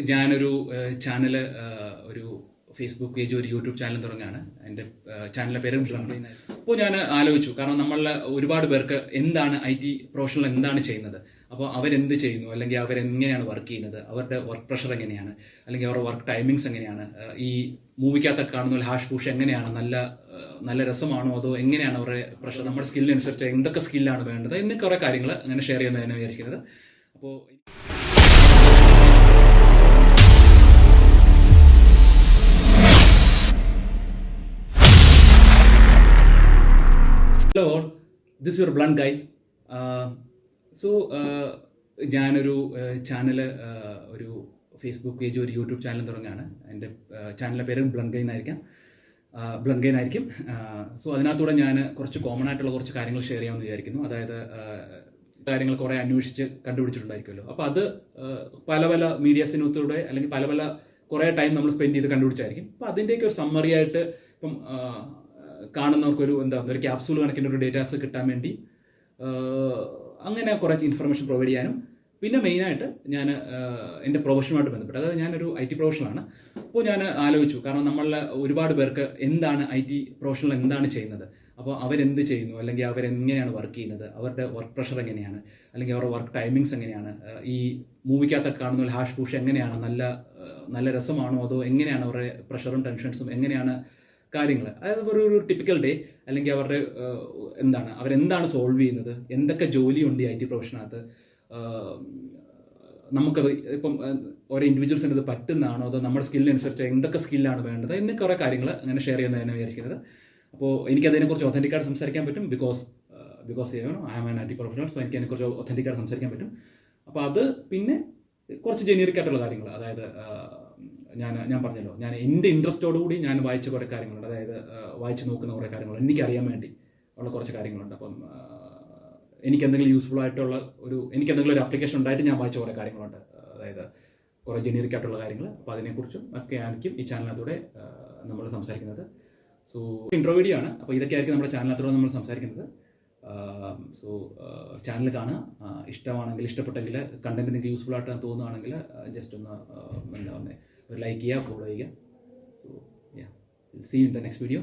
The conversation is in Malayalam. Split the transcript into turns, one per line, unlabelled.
ഞാനൊരു ചാനൽ ഒരു ഫേസ്ബുക്ക് പേജ് ഒരു യൂട്യൂബ് ചാനൽ തുടങ്ങിയാണ് എന്റെ ചാനലിന്റെ പേര് ബ്ലംബ് അപ്പോൾ ഞാൻ ആലോചിച്ചു. കാരണം നമ്മൾ ഒരുപാട് പേർക്ക് എന്താണ് ഐ ടി പ്രൊഫഷണൽ എന്താണ് ചെയ്യുന്നത്? അപ്പോൾ അവരെന്ത് ചെയ്യുന്നു? അല്ലെങ്കിൽ അവരെങ്ങനെയാണ് വർക്ക് ചെയ്യുന്നത്? അവരുടെ വർക്ക് പ്രഷർ എങ്ങനെയാണ്? അല്ലെങ്കിൽ അവരുടെ വർക്ക് ടൈമിങ്സ് എങ്ങനെയാണ്? ഈ മൂവിക്കകത്തൊക്കെ കാണുന്ന ഹാഷ് പൂഷ് എങ്ങനെയാണ്? നല്ല നല്ല രസമാണോ? അതോ എങ്ങനെയാണ് അവരുടെ പ്രഷർ നമ്മുടെ സ്കില്ലിനനുസരിച്ച് എന്തൊക്കെ സ്കില്ലാണ് വേണ്ടത്? എന്നൊക്കെ കുറേ കാര്യങ്ങൾ അങ്ങനെ ഷെയർ ചെയ്യുന്നതിനാണ് വിചാരിക്കുന്നത്. അപ്പോൾ this your blunt guy so uh, ഞാനൊരു ചാനൽ ഒരു ഫേസ്ബുക്ക് പേജ് ഒരു യൂട്യൂബ് ചാനൽ തുടങ്ങുകയാണ്. എന്റെ ചാനലിന്റെ പേര് ബ്ലണ്ട് ഗൈ എന്നായിരിക്കാം. ബ്ലണ്ട് ഗൈൻ ആയിരിക്കും സോ അതിനകത്തൂടെ ഞാൻ കുറച്ച് കോമൺ ആയിട്ടുള്ള കുറച്ച് കാര്യങ്ങൾ ഷെയർ ചെയ്യാമെന്ന് വിചാരിക്കുന്നു. അതായത് uh, കാര്യങ്ങൾ കുറേ അന്വേഷിച്ച് കണ്ടുപിടിച്ചിട്ടുണ്ടായിരിക്കുമല്ലോ. അപ്പോൾ അത് uh, പല പല മീഡിയാസിനകത്തൂടെ അല്ലെങ്കിൽ പല പല കുറേ ടൈം നമ്മൾ സ്പെൻഡ് ചെയ്ത് കണ്ടുപിടിച്ചായിരിക്കും. അപ്പോൾ അതിന്റെയൊക്കെ ഒരു സമ്മറി ആയിട്ട് ഇപ്പം കാണുന്നവർക്കൊരു എന്താ ഒരു ക്യാപ്സൂൾ കണക്കിന്റെ ഒരു ഡേറ്റാസ് കിട്ടാൻ വേണ്ടി അങ്ങനെ കുറച്ച് ഇൻഫർമേഷൻ പ്രൊവൈഡ് ചെയ്യാനും. പിന്നെ മെയിനായിട്ട് ഞാൻ എന്റെ പ്രൊഫഷനുമായിട്ട് ബന്ധപ്പെട്ട് അതായത് ഞാനൊരു ഐ ടി പ്രൊഫഷണലാണ് അപ്പോൾ ഞാൻ ആലോചിച്ചു കാരണം നമ്മൾ ഒരുപാട് പേർക്ക് എന്താണ് ഐ ടി പ്രൊഫഷണൽ എന്താണ് ചെയ്യുന്നത്? അപ്പോൾ അവരെന്ത് ചെയ്യുന്നു? അല്ലെങ്കിൽ അവരെങ്ങനെയാണ് വർക്ക് ചെയ്യുന്നത്? അവരുടെ വർക്ക് പ്രഷർ എങ്ങനെയാണ്? അല്ലെങ്കിൽ അവരുടെ വർക്ക് ടൈമിങ്സ് എങ്ങനെയാണ്? ഈ മൂവിക്കകത്തൊക്കെ കാണുന്ന ഹാഷ് പൂഷ് എങ്ങനെയാണ്? നല്ല നല്ല രസമാണോ? അതോ എങ്ങനെയാണ് അവരുടെ പ്രഷറും ടെൻഷൻസും എങ്ങനെയാണ് കാര്യങ്ങൾ അതായത് ഒരു ഒരു ടിപ്പിക്കൽ ഡേ അല്ലെങ്കിൽ അവരുടെ എന്താണ് അവരെന്താണ് സോൾവ് ചെയ്യുന്നത്? എന്തൊക്കെ ജോലിയുണ്ട് ഈ ഐ ടി പ്രൊഫഷനകത്ത് നമുക്ക് ഇപ്പം ഓരോ ഇൻഡിവിജ്വൽസിന് ഇത് പറ്റുന്നതാണോ? അതോ നമ്മുടെ സ്കില്ലിനനുസരിച്ച് എന്തൊക്കെ സ്കില്ലാണ് വേണ്ടത്? എന്നൊക്കെ കുറേ കാര്യങ്ങൾ അങ്ങനെ ഷെയർ ചെയ്യുന്നതാണ് വിചാരിക്കുന്നത്. അപ്പോൾ എനിക്ക് അതിനെക്കുറിച്ച് ഒത്തന്റിക്കായിട്ട് സംസാരിക്കാൻ പറ്റും because because I am an I T professional so എനിക്ക് അതിനെക്കുറിച്ച് ഒത്തന്റിക്കായിട്ട് സംസാരിക്കാൻ പറ്റും. അപ്പോൾ അത് പിന്നെ കുറച്ച് ജെനറിക് ആയിട്ടുള്ള കാര്യങ്ങൾ അതായത് ഞാൻ ഞാൻ പറഞ്ഞല്ലോ. ഞാൻ എന്റെ ഇൻട്രസ്റ്റോട് കൂടി ഞാൻ വായിച്ച കുറേ കാര്യങ്ങളുണ്ട്. അതായത് വായിച്ചു നോക്കുന്ന കുറേ കാര്യങ്ങളുണ്ട് എനിക്കറിയാൻ വേണ്ടി ഉള്ള കുറച്ച് കാര്യങ്ങളുണ്ട്. അപ്പം എനിക്ക് എന്തെങ്കിലും യൂസ്ഫുൾ ആയിട്ടുള്ള ഒരു എനിക്ക് എന്തെങ്കിലും ഒരു ആപ്ലിക്കേഷൻ ഉണ്ടായിട്ട് ഞാൻ വായിച്ച കുറേ കാര്യങ്ങളുണ്ട്. അതായത് കുറേ ജനീറിക് ആയിട്ടുള്ള കാര്യങ്ങൾ. അപ്പോൾ അതിനെക്കുറിച്ചും ഒക്കെ ആയിരിക്കും ഈ ചാനലിനകത്തൂടെ നമ്മൾ സംസാരിക്കുന്നത്. സോ ഇൻട്രോ വീഡിയോ ആണ്. അപ്പോൾ ഇതൊക്കെ ആയിരിക്കും നമ്മുടെ ചാനലിനകത്തൂടെ നമ്മൾ സംസാരിക്കുന്നത്. സോ ചാനൽ കാണുക. ഇഷ്ടമാണെങ്കിൽ ഇഷ്ടപ്പെട്ടെങ്കിൽ കണ്ടന്റ് നിങ്ങൾക്ക് യൂസ്ഫുൾ ആയിട്ട് തോന്നുകയാണെങ്കിൽ ജസ്റ്റ് ഒന്ന് എന്താ പറയുക ഒരു ലൈക്ക് ചെയ്യുക ഫോളോ ചെയ്യുക so ya see in the next video